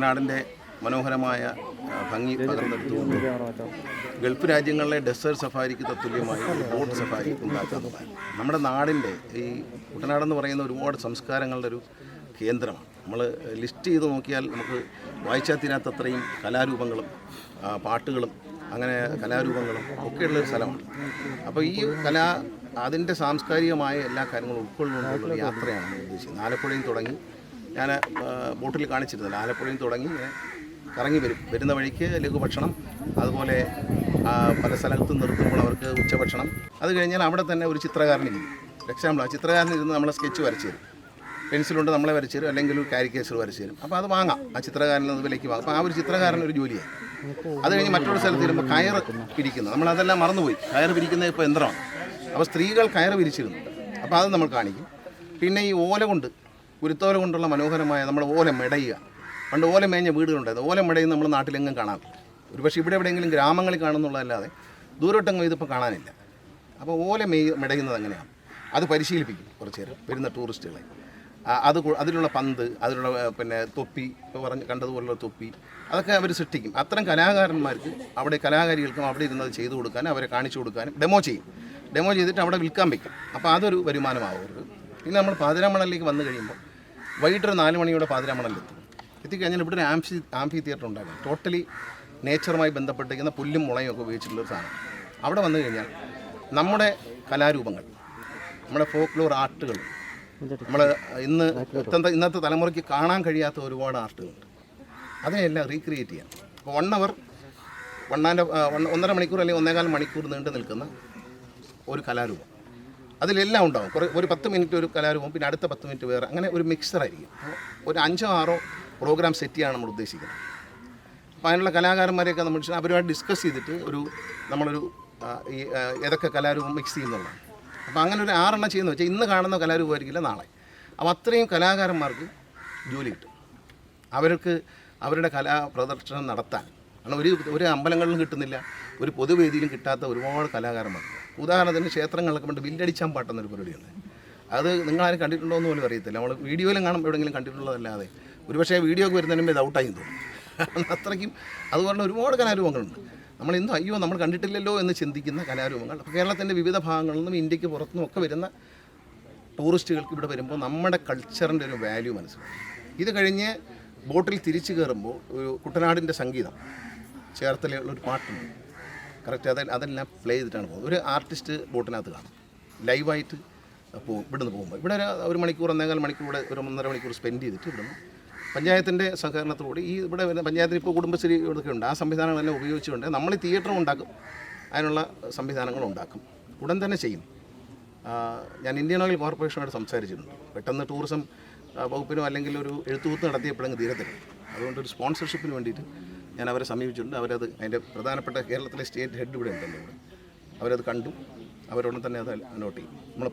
കുട്ടനാടിന്റെ മനോഹരമായ ഭംഗി പകർന്നെടുത്തുകൊണ്ട് ഗൾഫ് രാജ്യങ്ങളിലെ ഡെസേർട്ട് സഫാരിക്ക് തത്തുല്യമായി ബോട്ട് സഫാരി ഉണ്ടാക്കുന്നതാണ് നമ്മുടെ നാടിന്റെ ഈ കുട്ടനാടെന്ന് പറയുന്ന ഒരുപാട് സംസ്കാരങ്ങളുടെ ഒരു കേന്ദ്രമാണ്. നമ്മൾ ലിസ്റ്റ് ചെയ്ത് നോക്കിയാൽ നമുക്ക് വായിച്ചാൽ തീരാത്തത്രയും കലാരൂപങ്ങളും പാട്ടുകളും അങ്ങനെ കലാരൂപങ്ങളും ഒക്കെയുള്ളൊരു സ്ഥലമാണ്. അപ്പോൾ ഈ കലാ അതിന്റെ സാംസ്കാരികമായ എല്ലാ കാര്യങ്ങളും ഉൾക്കൊള്ളുകൊണ്ടുള്ള യാത്രയാണ് ഉദ്ദേശിക്കുന്നത് ആലപ്പുഴയിൽ തുടങ്ങി ഞാൻ ബോട്ടിൽ കാണിച്ചിരുന്നില്ല. ആലപ്പുഴയിൽ തുടങ്ങി കറങ്ങി വരും. വരുന്ന വഴിക്ക് ലഘുഭക്ഷണം അതുപോലെ പല സ്ഥലത്തും നിർത്തുമ്പോൾ അവർക്ക് ഉച്ചഭക്ഷണം. അത് കഴിഞ്ഞാൽ അവിടെ തന്നെ ഒരു ചിത്രകാരനിരിക്കും എക്സാമ്പിൾ ആ ചിത്രകാരൻ ഇരുന്ന് നമ്മളെ സ്കെച്ച് വരച്ചു തരും. പെൻസിലുണ്ട് നമ്മളെ വരച്ചു തരും അല്ലെങ്കിൽ ഒരു കാരിക്കേച്ചർ വരച്ചു തരും. അപ്പോൾ അത് വാങ്ങാം. ആ ചിത്രകാരൻ നിന്ന് വിലയ്ക്ക് വാങ്ങാം. അപ്പോൾ ആ ഒരു ചിത്രകാരൻ ഒരു ജോലിയാണ് അത് കഴിഞ്ഞ് മറ്റൊരു സ്ഥലത്ത് വരുമ്പോൾ കയർ പിരിക്കുന്നത് നമ്മളതെല്ലാം മറന്നുപോയി. കയർ പിരിക്കുന്നത് ഇപ്പോൾ യന്ത്രമാണ്. അപ്പോൾ സ്ത്രീകൾ കയർ വിരിച്ചിരുന്നു. അപ്പോൾ അത് നമ്മൾ കാണിക്കും. പിന്നെ ഈ ഓല കൊണ്ട് കുരുത്തോല കൊണ്ടുള്ള മനോഹരമായ നമ്മൾ ഓല മെടയുക. പണ്ട് ഓല മേഞ്ഞ വീടുകളുണ്ടായത് ഓല മെടയും നമ്മൾ നാട്ടിലെങ്ങും കാണാം ഒരുപക്ഷെ ഇവിടെ എവിടെയെങ്കിലും ഗ്രാമങ്ങളിൽ കാണുന്നുള്ളതല്ലാതെ ദൂരോട്ടെങ്ങും ഇതിപ്പോൾ കാണാനില്ല. അപ്പോൾ ഓല മെയ് മെടയുന്നത് എങ്ങനെയാണ് അത് പരിശീലിപ്പിക്കും കുറച്ച് നേരം. വരുന്ന ടൂറിസ്റ്റുകളെ. അത് അതിലുള്ള പന്ത് അതിലുള്ള പിന്നെ തൊപ്പി ഇപ്പോൾ പറഞ്ഞ് കണ്ടതുപോലുള്ള തൊപ്പി അതൊക്കെ അവർ സൃഷ്ടിക്കും. അത്തരം കലാകാരന്മാർക്ക് അവിടെ കലാകാരികൾക്കും അവിടെ ഇരുന്നത് ചെയ്തു കൊടുക്കാനും അവരെ കാണിച്ചു കൊടുക്കാനും ഡെമോ ചെയ്യും. ഡെമോ ചെയ്തിട്ട് അവിടെ വിൽക്കാൻ വയ്ക്കും. അപ്പോൾ അതൊരു വരുമാനമാവും അവർക്ക്. പിന്നെ നമ്മൾ പാതിരാമണലിലേക്ക് വന്നു കഴിയുമ്പോൾ വൈകിട്ടൊരു നാല് മണിയോടെ പാതിരാമണലിലെത്തും എത്തിക്കഴിഞ്ഞാൽ ഇവിടെ ഒരു ആംഫി ആംഫി തിയേറ്റർ ഉണ്ടാകും ടോട്ടലി നേച്ചറുമായി ബന്ധപ്പെട്ടിരിക്കുന്ന പുല്ലും മുളയും ഒക്കെ ഉപയോഗിച്ചിട്ടുള്ള ഒരു സാധനം. അവിടെ വന്നു കഴിഞ്ഞാൽ നമ്മുടെ കലാരൂപങ്ങൾ നമ്മുടെ ഫോക്ലോർ ആർട്ടുകൾ നമ്മൾ ഇന്ന് ഇന്നത്തെ ഇന്നത്തെ തലമുറയ്ക്ക് കാണാൻ കഴിയാത്ത ഒരുപാട് ആർട്ടുകളുണ്ട് അതിനെല്ലാം റീക്രിയേറ്റ് ചെയ്യാം. അപ്പോൾ വൺ അവർ വണ്ണാന്റെ ഒന്നര മണിക്കൂർ അല്ലെങ്കിൽ ഒന്നേകാൽ മണിക്കൂർ നീണ്ടു നിൽക്കുന്ന ഒരു കലാരൂപം. അതിലെല്ലാം ഉണ്ടാവും. കുറേ ഒരു പത്ത് മിനിറ്റ് ഒരു കലാരൂപം പിന്നെ അടുത്ത പത്ത് മിനിറ്റ് വേറെ. അങ്ങനെ ഒരു മിക്സറായിരിക്കും ഒരു അഞ്ചോ ആറോ പ്രോഗ്രാം സെറ്റ് ചെയ്യാണ് നമ്മൾ ഉദ്ദേശിക്കുന്നത്. അപ്പോൾ അതിനുള്ള കലാകാരന്മാരെയൊക്കെ നമ്മൾ അവരുമായിട്ട് ഡിസ്കസ് ചെയ്തിട്ട് ഒരു നമ്മളൊരു ഈ ഏതൊക്കെ കലാരൂപം മിക്സ് ചെയ്യുന്നുള്ളതാണ് അപ്പോൾ അങ്ങനെ ഒരു ആറെണ്ണം ചെയ്യുന്ന വെച്ചാൽ ഇന്ന് കാണുന്ന കലാരൂപമായിരിക്കില്ല നാളെ. അപ്പോൾ അത്രയും കലാകാരന്മാർക്ക് ജോലി കിട്ടും. അവർക്ക് അവരുടെ കലാ പ്രദർശനം നടത്താൻ. കാരണം ഒരു ഒരു അമ്പലങ്ങളിലും കിട്ടുന്നില്ല ഒരു പൊതുവേദിയിലും കിട്ടാത്ത ഒരുപാട് കലാകാരന്മാർ ഉദാഹരണത്തിന് ക്ഷേത്രങ്ങളിലൊക്കെ പണ്ട് വില്ലടിച്ചാൻ പാട്ടുന്നൊരു പരിപാടിയുണ്ട്. അത് നിങ്ങളാരും കണ്ടിട്ടുണ്ടോ എന്ന് പോലും അറിയത്തില്ല. നമ്മൾ വീഡിയോയിലും കാണും എവിടെയെങ്കിലും കണ്ടിട്ടുള്ളതല്ലാതെ. ഒരുപക്ഷേ വീഡിയോ ഒക്കെ വരുന്നതിന് മുമ്പ് ഇത് ഔട്ടായി തോന്നും. അത്രയ്ക്കും അതുപോലെ ഒരുപാട് കലാരൂപങ്ങളുണ്ട്. നമ്മൾ ഇന്നും അയ്യോ നമ്മൾ കണ്ടിട്ടില്ലല്ലോ എന്ന് ചിന്തിക്കുന്ന കലാരൂപങ്ങൾ. കേരളത്തിന്റെ വിവിധ ഭാഗങ്ങളിൽ നിന്നും ഇന്ത്യയ്ക്ക് പുറത്തുനിന്നും ഒക്കെ വരുന്ന ടൂറിസ്റ്റുകൾക്ക് ഇവിടെ വരുമ്പോൾ നമ്മുടെ കൾച്ചറിന്റെ ഒരു വാല്യൂ മനസ്സിലാവും. ഇത് കഴിഞ്ഞ് ബോട്ടിൽ തിരിച്ചു കയറുമ്പോൾ ഒരു കുട്ടനാടിന്റെ സംഗീതം ചേർത്തലയുള്ള ഒരു പാട്ടുണ്ട്. കറക്റ്റ് അത് അതെല്ലാം പ്ലേ ചെയ്തിട്ടാണ് പോകുന്നത്. ഒരു ആർട്ടിസ്റ്റ് ബോട്ടിനകത്ത് കാണും. ലൈവായിട്ട് പോകും ഇവിടുന്ന് പോകുമ്പോൾ. ഇവിടെ ഒരു ഒരു മണിക്കൂർ ഒന്നേകാൽ മണിക്കൂർ ഇവിടെ ഒരു ഒന്നര മണിക്കൂർ സ്പെൻഡ് ചെയ്തിട്ട് ഇവിടുന്ന് പഞ്ചായത്തിന്റെ സഹകരണത്തോടെ ഈ ഇവിടെ വരുന്ന പഞ്ചായത്തിന് ഇപ്പോൾ കുടുംബശ്രീ ഇതൊക്കെ ഉണ്ട്. ആ സംവിധാനങ്ങളെല്ലാം ഉപയോഗിച്ചുകൊണ്ട് നമ്മൾ തിയേറ്റർ ഉണ്ടാക്കും. അതിനുള്ള സംവിധാനങ്ങൾ ഉണ്ടാക്കും. ഉടൻ തന്നെ ചെയ്യും. ഞാൻ ഇന്ത്യൻ ഓയിൽ കോർപ്പറേഷനോട് സംസാരിച്ചിട്ടുണ്ട്. പെട്ടെന്ന് ടൂറിസം വകുപ്പിനോ അല്ലെങ്കിൽ ഒരു എഴുത്തുകൂത്ത് നടത്തിയപ്പോഴെങ്കിൽ തീരത്തില്ല അതുകൊണ്ട് ഒരു സ്പോൺസർഷിപ്പിന് വേണ്ടിയിട്ട് ഞാൻ അവരെ സമീപിച്ചിട്ടുണ്ട്. അവരത് അതിന്റെ പ്രധാനപ്പെട്ട കേരളത്തിലെ സ്റ്റേറ്റ് ഹെഡ് ഇവിടെ ഉണ്ടല്ലോ. ഇവിടെ അവരത് കണ്ടു. അവരോട് തന്നെ അത് നോട്ട്. ചെയ്യും നമ്മൾ